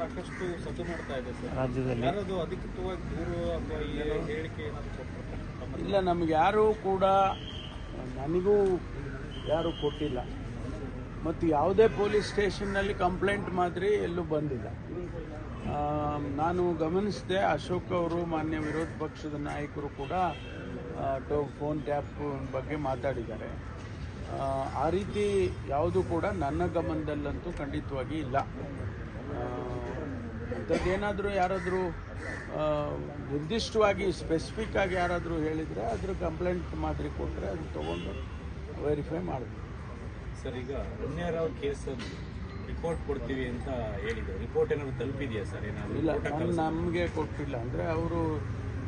ಸಾಕಷ್ಟು ಸದ್ದು ಮಾಡ್ತಾ ಇದೆ ಸರ್. ರಾಜ್ಯದಲ್ಲಿ? ಯಾರದು ಅಧಿಕೃತವಾಗಿ ದೂರು ಅಥವಾ ಈ ಹೇಳಿಕೆ ಏನಾದರೂ ಕೊಟ್ಟಿರ್ತಾರೆ ಇಲ್ಲ ನಮ್ಗೆ ಯಾರೂ ಕೂಡ ನನಗೂ ಯಾರೂ ಕೊಟ್ಟಿಲ್ಲ. ಮತ್ತು ಯಾವುದೇ ಪೊಲೀಸ್ ಸ್ಟೇಷನ್ನಲ್ಲಿ ಕಂಪ್ಲೇಂಟ್ ಮಾದರಿ ಎಲ್ಲೂ ಬಂದಿಲ್ಲ. ನಾನು ಗಮನಿಸಿದೆ ಅಶೋಕ್ ಅವರು ಮಾನ್ಯ ವಿರೋಧ ಪಕ್ಷದ ನಾಯಕರು ಕೂಡ ಟೋ ಫೋನ್ ಟ್ಯಾಪ್ ಬಗ್ಗೆ ಮಾತಾಡಿದ್ದಾರೆ. ಆ ರೀತಿ ಯಾವುದು ಕೂಡ ನನ್ನ ಗಮನದಲ್ಲಂತೂ ಖಂಡಿತವಾಗಿ ಇಲ್ಲ. ಅಂಥದ್ದೇನಾದರೂ ಯಾರಾದರೂ ನಿರ್ದಿಷ್ಟವಾಗಿ ಸ್ಪೆಸಿಫಿಕ್ ಆಗಿ ಯಾರಾದರೂ ಹೇಳಿದರೆ ಅದ್ರ ಕಂಪ್ಲೇಂಟ್ ಮಾದರಿ ಕೊಟ್ಟರೆ ಅದು ತೊಗೊಂಡು ವೆರಿಫೈ ಮಾಡಬೇಕು ಸರ್ ಈಗ ರಮ್ಯಾರಾವ್ ಕೇಸಲ್ಲಿ ರಿಪೋರ್ಟ್ ಕೊಡ್ತೀವಿ ಅಂತ ಹೇಳಿದ್ರು. ರಿಪೋರ್ಟ್ ಏನಾದರೂ ತಲುಪಿದೆಯಾ ಸರ್? ಏನಾದರೂ ಇಲ್ಲ ನಮಗೆ ಕೊಟ್ಟಿಲ್ಲ. ಅಂದರೆ ಅವರು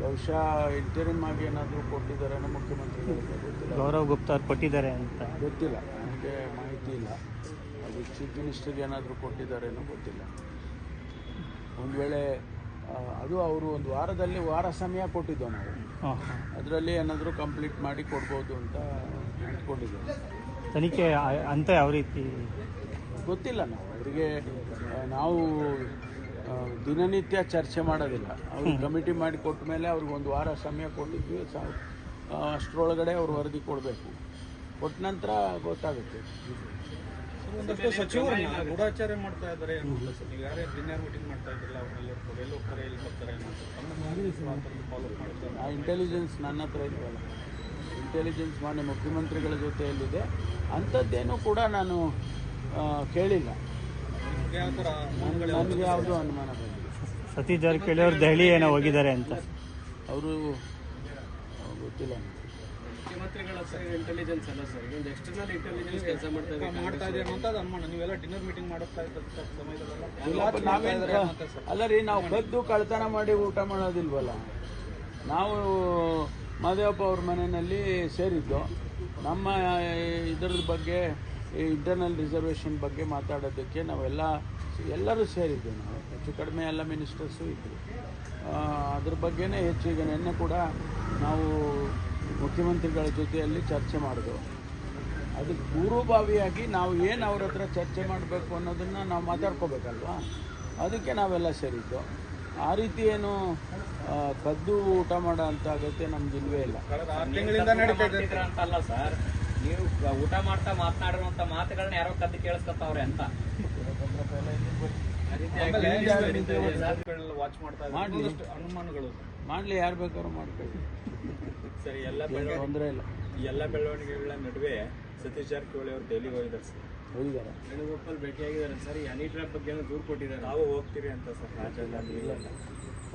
ಬಹುಶಃ ಇಂಟರಿಮ್ ಆಗಿ ಏನಾದರೂ ಕೊಟ್ಟಿದ್ದಾರೆ ಮುಖ್ಯಮಂತ್ರಿಗಳಿಗೆ ಗೊತ್ತಿಲ್ಲ. ಗೌರವ್ ಗುಪ್ತಾ ಅವ್ರು ಕೊಟ್ಟಿದ್ದಾರೆ ಅಂತ. ಗೊತ್ತಿಲ್ಲ. ನಮಗೆ ಮಾಹಿತಿ ಇಲ್ಲ. ಅದು ಚೀಫ್ ಮಿನಿಸ್ಟರ್ಗೆ ಏನಾದರೂ ಕೊಟ್ಟಿದ್ದಾರೇನೋ ಗೊತ್ತಿಲ್ಲ. ಒಂದು ವೇಳೆ ಅದು ಅವರು ಒಂದು ವಾರದಲ್ಲಿ ವಾರ ಸಮಯ ಕೊಟ್ಟಿದ್ದೋ ನಾವು. ಅದರಲ್ಲಿ ಏನಾದರೂ ಕಂಪ್ಲೀಟ್ ಮಾಡಿ ಕೊಡ್ಬೋದು ಅಂತ ಅಂದ್ಕೊಂಡಿದ್ದೇವೆ. ತನಿಖೆ ಅಂತ ಯಾವ ರೀತಿ? ಗೊತ್ತಿಲ್ಲ ನಾವು. ಅವರಿಗೆ ನಾವು ದಿನನಿತ್ಯ ಚರ್ಚೆ ಮಾಡೋದಿಲ್ಲ. ಅವರು ಕಮಿಟಿ ಮಾಡಿ ಕೊಟ್ಟ ಮೇಲೆ ಅವ್ರಿಗೆ ಒಂದು ವಾರ ಸಮಯ ಕೊಟ್ಟಿದ್ವಿ. ಅಷ್ಟರೊಳಗಡೆ ಅವ್ರು ವರದಿ ಕೊಡಬೇಕು. ಕೊಟ್ಟ ನಂತರ ಗೊತ್ತಾಗುತ್ತೆ. ಒಂದಷ್ಟು ಸಚಿವರನ್ನ ಗೂಢಾಚಾರ ಮಾಡ್ತಾ ಇದ್ದಾರೆ ನೀವು ಯಾರೇ ಡಿನ್ನರ್ ಮೀಟಿಂಗ್ ಮಾಡ್ತಾ ಇದ್ರಲ್ಲ ಅವರೆಲ್ಲ ಎಲ್ಲಿ ಹೋಗ್ತಾರೆ ಎಲ್ಲಿ ಬರ್ತಾರೆ ಫಾಲೋ ಮಾಡ್ತಾರೆ ಆ ಇಂಟೆಲಿಜೆನ್ಸ್ ನನ್ನ ಹತ್ರ ಇಲ್ವಲ್ಲ. ಇಂಟೆಲಿಜೆನ್ಸ್ ಮಾನ್ಯ ಮುಖ್ಯಮಂತ್ರಿಗಳ ಜೊತೆಯಲ್ಲಿದೆ. ಅಂಥದ್ದೇನೂ ಕೂಡ ನಾನು ಕೇಳಿಲ್ಲ. ನನಗೆ ಯಾವುದೂ ಅನುಮಾನ ಬಂದಿಲ್ಲ ಸತೀಶ್ ಜಾರಕಿಹೊಳಿ ಅವರು ದೆಹಲಿ ಏನೋ ಹೋಗಿದ್ದಾರೆ ಅಂತ. ಅವರು ಗೊತ್ತಿಲ್ಲ. ಮುಖ್ಯಮಂತ್ರಿಗಳ ಹತ್ರ ಇಂಟೆಲಿಜೆನ್ಸ್ ಅಲ್ಲ ಸರ್ ಇದೊಂದು ಎಕ್ಸ್ಟರ್ನಲ್ ಇಂಟೆಲಿಜೆನ್ಸ್ ಕೆಲಸ ಮಾಡ್ತಾ ಇದೆ ಮಾಡ್ತಾ ಇದ್ದೀರಿ ಅಂತ ಅದು ಅನುಮಾನ ನೀವೆಲ್ಲ ಡಿನ್ನರ್ ಮೀಟಿಂಗ್ ಮಾಡುತ್ತಾ ಇದ್ದ ಸಮಯದಲ್ಲ ಅಲ್ಲ ರೀ ನಾವು ಬದ್ದು ಕಳ್ತನ ಮಾಡಿ ಊಟ ಮಾಡೋದಿಲ್ವಲ್ಲ? ನಾವು ಮಾದೇವಪ್ಪ ಅವ್ರ ಮನೆಯಲ್ಲಿ ಸೇರಿದ್ದು. ನಮ್ಮ ಇದರ ಬಗ್ಗೆ ಇಂಟರ್ನಲ್ ರಿಸರ್ವೇಷನ್ ಬಗ್ಗೆ ಮಾತಾಡೋದಕ್ಕೆ ನಾವೆಲ್ಲ ಎಲ್ಲರೂ ಸೇರಿದ್ದು ನಾವು. ಹೆಚ್ಚು ಕಡಿಮೆ ಎಲ್ಲ ಮಿನಿಸ್ಟರ್ಸು ಇದ್ದರು ಅದ್ರ ಬಗ್ಗೆನೇ ಹೆಚ್ಚು ಈಗ ನಿನ್ನೆ ಕೂಡ ನಾವು ಮುಖ್ಯಮಂತ್ರಿಗಳ ಜೊತೆಯಲ್ಲಿ ಚರ್ಚೆ ಮಾಡಿದೆವು ಅದಕ್ಕೆ ಪೂರ್ವಭಾವಿಯಾಗಿ ನಾವು ಏನು ಅವ್ರ ಹತ್ರ ಚರ್ಚೆ ಮಾಡಬೇಕು ಅನ್ನೋದನ್ನು ನಾವು ಮಾತಾಡ್ಕೋಬೇಕಲ್ವಾ? ಅದಕ್ಕೆ ನಾವೆಲ್ಲ ಸೇರಿದ್ದು. ಆ ರೀತಿ ಏನು ಕದ್ದು ಊಟ ಮಾಡೋ ಅಂಥ ಅಗತ್ಯ ನಮ್ಗೆ ಇಲ್ವೇ ಇಲ್ಲ. ಅಂತಲ್ಲ ಸರ್. ನೀವು ಊಟ ಮಾಡ್ತಾ ಮಾತನಾಡಿರುವಂತ ಮಾತುಗಳನ್ನ ಯಾರೋ ಕದ್ದು ಕೇಳಿಸ್ಕೊತಾವ್ರೆ ಅಂತ. ವಾಚ್ ಮಾಡ್ತಾ ಅನುಮಾನಗಳು. ಮಾಡಲಿ. ಯಾರು ಬೇಕಾದ್ರೂ ಮಾಡ್ಕೊಳ್ಳಿ. ಸರಿ ಎಲ್ಲ ತೊಂದರೆ ಇಲ್ಲ. ಈ ಎಲ್ಲ ಬೆಳವಣಿಗೆಗಳ ನಡುವೆ ಸತೀಶ್ ಜಾರಕಿಹೊಳಿ ಅವರು ದೆಹಲಿಗೆ ಹೋಗಿದ್ದಾರೆ ಸರ್. ಹೋಗಿದ್ದಾರೆ. ವೇಣುಗೋಪಾಲ್ ಭೇಟಿಯಾಗಿದ್ದಾರೆ. ಸರ್ ಈ ಹನಿ ಟ್ರ್ಯಾಪ್ ಬಗ್ಗೆ ಏನೋ ದೂರು ಕೊಟ್ಟಿದ್ದಾರೆ. ನಾವು ಹೋಗ್ತೀರಿ ಅಂತ ಸರ್ ರಾಜ್ಯದಲ್ಲಿ. ಇಲ್ಲ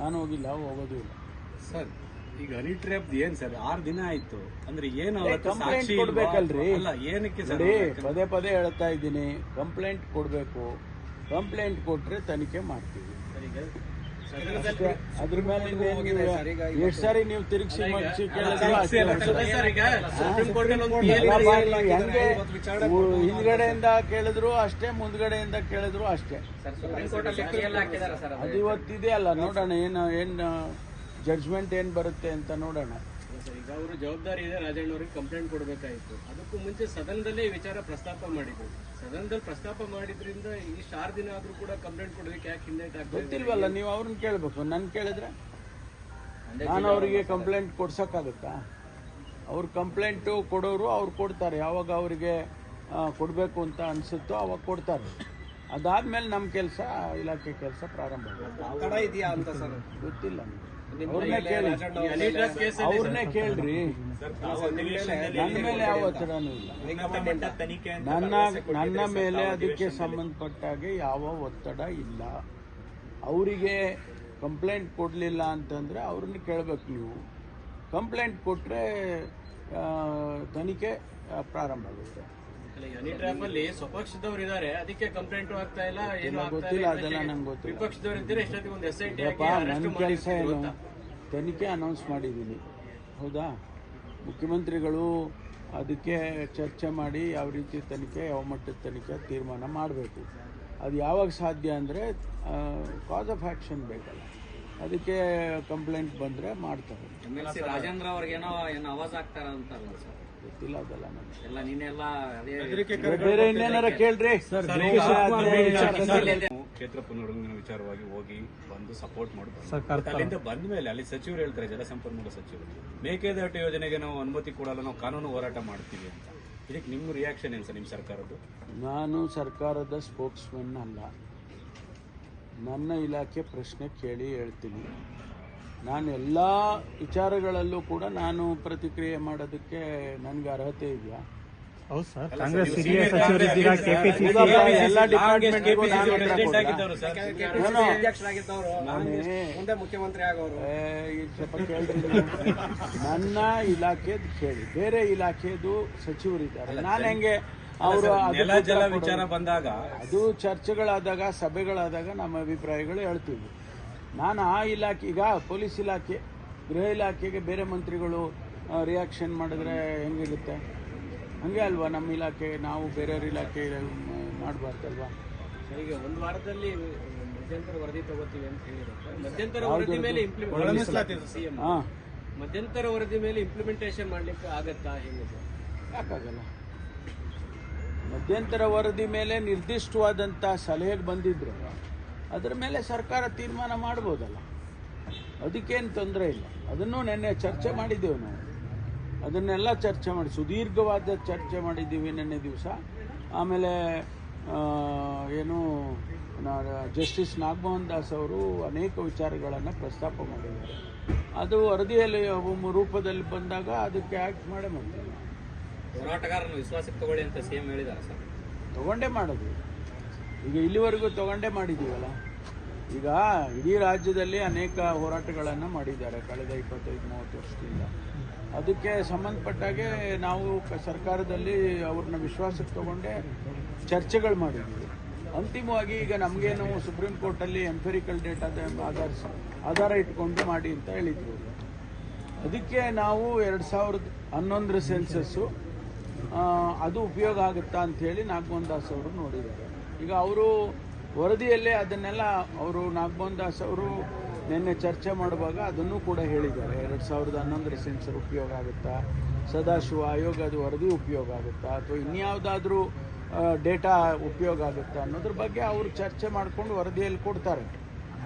ನಾನು ಹೋಗಿಲ್ಲ ಹೋಗೋದು ಇಲ್ಲ. ಸರ್ ಈಗ ಹನಿ ಟ್ರ್ಯಾಪ್ ಏನು ಸರ್? ಆರು ದಿನ ಆಯ್ತು. ಅಂದ್ರೆ ಏನು ಕಂಪ್ಲೇಂಟ್? ಕೊಡ್ಬೇಕಲ್ರಿ? ಅಲ್ಲ ಏನಕ್ಕೆ ಸರ್ ಪದೇ ಪದೇ ಹೇಳ್ತಾ ಇದ್ದೀನಿ. ಕಂಪ್ಲೇಂಟ್ ಕೊಡಬೇಕು. ಕಂಪ್ಲೇಂಟ್ ಕೊಟ್ಟರೆ ತನಿಖೆ ಮಾಡ್ತೀವಿ. ಅಷ್ಟೇ. ಅದ್ರ ಮೇಲೆ ಎಷ್ಟು ಸಾರಿ ನೀವು ತಿರುಗಿಸಿ ಹಿಂದ್ಗಡೆಯಿಂದ ಕೇಳಿದ್ರು ಅಷ್ಟೇ ಮುಂದ್ಗಡೆಯಿಂದ ಕೇಳಿದ್ರು ಅಷ್ಟೇ. ಅದು? ಇವತ್ತಿದೆ ಅಲ್ಲ ನೋಡೋಣ ಏನು ಏನು ಜಡ್ಜ್ಮೆಂಟ್ ಏನು ಬರುತ್ತೆ ಅಂತ ನೋಡೋಣ. ಸರ್, ಈಗ ಅವರು ಜವಾಬ್ದಾರಿ ಇದೆ ರಾಜಣ್ಣ ಅವರಿಗೆ ಕಂಪ್ಲೇಂಟ್ ಕೊಡಬೇಕಾಯಿತು. ಅದಕ್ಕೂ ಮುಂಚೆ ಸದನದಲ್ಲೇ ಈ ವಿಚಾರ ಪ್ರಸ್ತಾಪ ಮಾಡಿದ್ರು. ಸದನದಲ್ಲಿ ಪ್ರಸ್ತಾಪ ಮಾಡಿದ್ರಿಂದ ಇಷ್ಟು ಆರು ದಿನ ಆದ್ರೂ ಕೂಡ ಕಂಪ್ಲೇಂಟ್ ಕೊಡೋದಕ್ಕೆ ಯಾಕೆ ಹಿಂದೆ ಗೊತ್ತಿಲ್ವಲ್ಲ ನೀವು ಅವ್ರನ್ನ ಕೇಳಬೇಕು. ನನ್ ಕೇಳಿದ್ರೆ? ನಾನು ಅವರಿಗೆ ಕಂಪ್ಲೇಂಟ್ ಕೊಡ್ಸೋಕ್ಕಾಗುತ್ತಾ? ಅವ್ರ ಕಂಪ್ಲೇಂಟು ಕೊಡೋರು ಅವ್ರು ಕೊಡ್ತಾರೆ. ಯಾವಾಗ ಅವರಿಗೆ ಕೊಡಬೇಕು ಅಂತ ಅನಿಸುತ್ತೋ ಅವಾಗ ಕೊಡ್ತಾರೆ. ಅದಾದ್ಮೇಲೆ ನಮ್ಮ ಕೆಲಸ ಇಲಾಖೆ ಕೆಲಸ ಪ್ರಾರಂಭ ಆಗುತ್ತೆ. ತಡ ಇದೆಯಾ ಅಂತ ಸರ್? ಗೊತ್ತಿಲ್ಲ ಅವ್ರನ್ನೇ ಕೇಳಿ. ಅವ್ರನ್ನೇ ಕೇಳ್ರಿ. ನನ್ನ ಮೇಲೆ ಯಾವ ಒತ್ತಡನೂ ಇಲ್ಲ ನನ್ನ ನನ್ನ ಮೇಲೆ ಅದಕ್ಕೆ. ಸಂಬಂಧಪಟ್ಟಾಗೆ ಯಾವ ಒತ್ತಡ ಇಲ್ಲ. ಅವರಿಗೆ ಕಂಪ್ಲೇಂಟ್ ಕೊಡಲಿಲ್ಲ ಅಂತಂದರೆ ಅವ್ರನ್ನ ಕೇಳಬೇಕು ನೀವು. ಕಂಪ್ಲೇಂಟ್ ಕೊಟ್ಟರೆ ತನಿಖೆ ಪ್ರಾರಂಭ ಆಗುತ್ತೆ. ಅಲ್ಲಿ ಸ್ವಪಕ್ಷದವ್ರು ಇದ್ದಾರೆ ಅದಕ್ಕೆ ಕಂಪ್ಲೇಂಟ್ ಆಗ್ತಾ ಇಲ್ಲ ಏನು ಆಗ್ತಾ ಗೊತ್ತಿಲ್ಲ, ಇಲ್ಲ. ಅದೆಲ್ಲ ನಂಗೆ ಗೊತ್ತಿಲ್ಲ. ವಿಪಕ್ಷದವ್ರು ಇದ್ದರೆ ಎಷ್ಟೊತ್ತಿಗೆ ಒಂದು ಎಸ್ ಐ ಟಿ ನನ್ನ ಕೆಲಸ ಏನು? ತನಿಖೆ ಅನೌನ್ಸ್ ಮಾಡಿದ್ದೀನಿ ಹೌದಾ ಮುಖ್ಯಮಂತ್ರಿಗಳು ಅದಕ್ಕೆ ಚರ್ಚೆ ಮಾಡಿ ಯಾವ ರೀತಿ ತನಿಖೆ ಯಾವ ಮಟ್ಟದ ತನಿಖೆ ತೀರ್ಮಾನ ಮಾಡಬೇಕು ಅದು ಯಾವಾಗ ಸಾಧ್ಯ ಅಂದರೆ ಕಾಸ್ ಆಫ್ ಆ್ಯಕ್ಷನ್ ಬೇಕಲ್ಲ ಅದಕ್ಕೆ ಕಂಪ್ಲೇಂಟ್ ಬಂದರೆ ಮಾಡ್ತಾರೆ ರಾಜೇಂದ್ರ ಅವ್ರಿಗೇನೋ ಏನೋ ಅವಾಜ್ ಆಗ್ತಾರ ಅಂತಾರಲ್ಲ ಸರ್ ಗೊತ್ತಿಲ್ಲ ಅದೆಲ್ಲ ನನಗೆ ಎಲ್ಲ ನೀನೆಲ್ಲ ಅದೇ ಬೇರೆ ಇನ್ನೇನಾರ ಕೇಳ್ರಿ ಕ್ಷೇತ್ರ ಪುನರ್ಗಣನೆ ವಿಚಾರವಾಗಿ ಹೋಗಿ ಬಂದು ಸಪೋರ್ಟ್ ಮಾಡಬಹುದು. ಅಲ್ಲಿಂದ ಬಂದ ಮೇಲೆ ಅಲ್ಲಿ ಸಚಿವರು ಹೇಳ್ತಾರೆ ಜಲಸಂಪನ್ಮೂಲ ಸಚಿವರು. ಮೇಕೆದಾಟು ಯೋಜನೆಗೆ ನಾವು ಅನುಮತಿ ಕೊಡಲ್ಲ ನಾವು ಕಾನೂನು ಹೋರಾಟ ಮಾಡ್ತೀವಿ ಅಂತ. ಇದಕ್ಕೆ ನಿಮ್ಮ ರಿಯಾಕ್ಷನ್ ಏನು ಸರ್ ನಿಮ್ಮ ಸರ್ಕಾರದ್ದು? ನಾನು ಸರ್ಕಾರದ ಸ್ಪೋಕ್ಸ್ಮನ್ ಅಲ್ಲ. ನನ್ನ ಇಲಾಖೆ ಪ್ರಶ್ನೆ ಕೇಳಿ ಹೇಳ್ತೀನಿ. ನಾನು ಎಲ್ಲ ವಿಚಾರಗಳಲ್ಲೂ ಕೂಡ ನಾನು ಪ್ರತಿಕ್ರಿಯೆ ಮಾಡೋದಕ್ಕೆ ನನಗೆ ಅರ್ಹತೆ ಇದೆಯಾ? ಹೌದು ಸರ್. ಕಾಂಗ್ರೆಸ್ ಹಿರಿಯ ಸಚಿವರಿದ್ದೀರಾ? ಕೆಪಿಸಿಸಿ ಎಲ್ಲ ಡಿಪಾರ್ಟ್ಮೆಂಟ್ ಅಧ್ಯಕ್ಷರಾಗಿದ್ದವರು ಮುಂದೆ ಮುಖ್ಯಮಂತ್ರಿ ಆಗೋರು. ಸ್ವಲ್ಪ ಕೇಳ್ರಿ ನನ್ನ ಇಲಾಖೆದು ಕೇಳಿ. ಬೇರೆ ಇಲಾಖೆದು ಸಚಿವರಿದ್ದಾರೆ. ನಾನು ಹೆಂಗೆ ಅವರು ಜಲ ವಿಚಾರ ಬಂದಾಗ ಅದು ಚರ್ಚೆಗಳಾದಾಗ ಸಭೆಗಳಾದಾಗ ನಮ್ಮ ಅಭಿಪ್ರಾಯಗಳು ಹೇಳ್ತೀವಿ. ನಾನು ಆ ಇಲಾಖೆ ಈಗ ಪೊಲೀಸ್ ಇಲಾಖೆ ಗೃಹ ಇಲಾಖೆಗೆ ಬೇರೆ ಮಂತ್ರಿಗಳು ರಿಯಾಕ್ಷನ್ ಮಾಡಿದ್ರೆ ಹೆಂಗಿರುತ್ತೆ? ಹಂಗೆ ಅಲ್ವಾ? ನಮ್ಮ ಇಲಾಖೆ ನಾವು ಬೇರೆಯವ್ರ ಇಲಾಖೆ ಮಾಡಬಾರ್ದಲ್ವಾ? ಈಗ ಒಂದು ವಾರದಲ್ಲಿ ಮಧ್ಯಂತರ ವರದಿ ತಗೋತೀವಿ ಅಂತ ಹೇಳಿರುತ್ತೆ ಮಧ್ಯಂತರ ವರದಿ ಮೇಲೆ ಇಂಪ್ಲಿಮೆಂಟ್ ಹಾಂ. ಮಧ್ಯಂತರ ವರದಿ ಮೇಲೆ ಇಂಪ್ಲಿಮೆಂಟೇಷನ್ ಮಾಡ್ಲಿಕ್ಕೆ ಆಗತ್ತಾ ಹೇಗೆ ಯಾಕಾಗಲ್ಲ? ಮಧ್ಯಂತರ ವರದಿ ಮೇಲೆ ನಿರ್ದಿಷ್ಟವಾದಂಥ ಸಲಹೆಗೆ ಬಂದಿದ್ರು. ಅದರ ಮೇಲೆ ಸರ್ಕಾರ ತೀರ್ಮಾನ ಮಾಡ್ಬೋದಲ್ಲ? ಅದಕ್ಕೇನು ತೊಂದರೆ ಇಲ್ಲ. ಅದನ್ನು ನಿನ್ನೆ ಚರ್ಚೆ ಮಾಡಿದ್ದೇವೆ ನಾವು. ಅದನ್ನೆಲ್ಲ ಚರ್ಚೆ ಮಾಡಿ ಸುದೀರ್ಘವಾದ ಚರ್ಚೆ ಮಾಡಿದ್ದೀವಿ ನಿನ್ನೆ ದಿವಸ. ಆಮೇಲೆ ಏನು ಜಸ್ಟಿಸ್ ನಾಗಮೋಹನ್ ದಾಸ್ ಅವರು ಅನೇಕ ವಿಚಾರಗಳನ್ನು ಪ್ರಸ್ತಾಪ ಮಾಡಿದ್ದಾರೆ. ಅದು ವರದಿಯಲ್ಲಿ ರೂಪದಲ್ಲಿ ಬಂದಾಗ ಅದಕ್ಕೆ ಆ್ಯಕ್ಟ್ ಮಾಡೇ ಮಾಡ್ತೀವಿ ಹೋರಾಟಗಾರನ ವಿಶ್ವಾಸಕ್ಕೆ ತಗೊಳ್ಳಿ ಅಂತ ಸಿಎಂ ಹೇಳಿದ ಸರ್. ತಗೊಂಡೇ ಮಾಡೋದು. ಈಗ ಇಲ್ಲಿವರೆಗೂ ತಗೊಂಡೇ ಮಾಡಿದ್ದೀವಲ್ಲ? ಈಗ ಇಡೀ ರಾಜ್ಯದಲ್ಲಿ ಅನೇಕ ಹೋರಾಟಗಳನ್ನು ಮಾಡಿದ್ದಾರೆ. ಕಳೆದ ಇಪ್ಪತ್ತೈದು ಮೂವತ್ತು ವರ್ಷದಿಂದ. ಅದಕ್ಕೆ ಸಂಬಂಧಪಟ್ಟಾಗೆ ನಾವು ಸರ್ಕಾರದಲ್ಲಿ ಅವ್ರನ್ನ ವಿಶ್ವಾಸಕ್ಕೆ ತಗೊಂಡೇ ಚರ್ಚೆಗಳು ಮಾಡಿದ್ವಿ. ಅಂತಿಮವಾಗಿ ಈಗ ನಮಗೇನು ಸುಪ್ರೀಂ ಕೋರ್ಟಲ್ಲಿ ಎಂಪೆರಿಕಲ್ ಡೇಟಾದ ಆಧಾರ ಆಧಾರ ಇಟ್ಕೊಂಡು ಮಾಡಿ ಅಂತ ಹೇಳಿದ್ರು. ಅದಕ್ಕೆ ನಾವು ಎರಡು ಸಾವಿರದ ಹನ್ನೊಂದರ ಸೆನ್ಸಸ್ಸು ಅದು ಉಪಯೋಗ ಆಗುತ್ತಾ ಅಂಥೇಳಿ ನಾಗಮೋಹನ್ ದಾಸ್ ಅವರು ನೋಡಿದ್ದಾರೆ. ಈಗ ಅವರು ವರದಿಯಲ್ಲೇ ಅದನ್ನೆಲ್ಲ, ಅವರು ನಾಗಮೋಹನ್ ದಾಸ್ ಅವರು ನಿನ್ನೆ ಚರ್ಚೆ ಮಾಡುವಾಗ ಅದನ್ನು ಕೂಡ ಹೇಳಿದ್ದಾರೆ. ಎರಡು ಸಾವಿರದ ಹನ್ನೊಂದರ ಸೆನ್ಸರ್ ಉಪಯೋಗ ಆಗುತ್ತಾ? ಸದಾಶಿವ ಆಯೋಗದ ವರದಿ ಉಪಯೋಗ ಆಗುತ್ತಾ? ಅಥವಾ ಇನ್ಯಾವುದಾದ್ರೂ ಡೇಟಾ ಉಪಯೋಗ ಆಗುತ್ತಾ ಅನ್ನೋದ್ರ ಬಗ್ಗೆ ಅವರು ಚರ್ಚೆ ಮಾಡಿಕೊಂಡು ವರದಿಯಲ್ಲಿ ಕೊಡ್ತಾರೆ.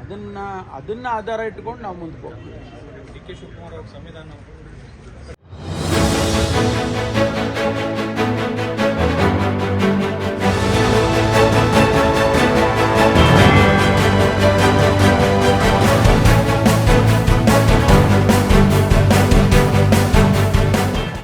ಅದನ್ನ ಅದನ್ನ ಆಧಾರ ಇಟ್ಕೊಂಡು ನಾವು ಮುಂದಕ್ಕೆ ಹೋಗ್ತೀವಿ. ಡಿ ಕೆ ಶಿವಕುಮಾರ್ ಸಂವಿಧಾನ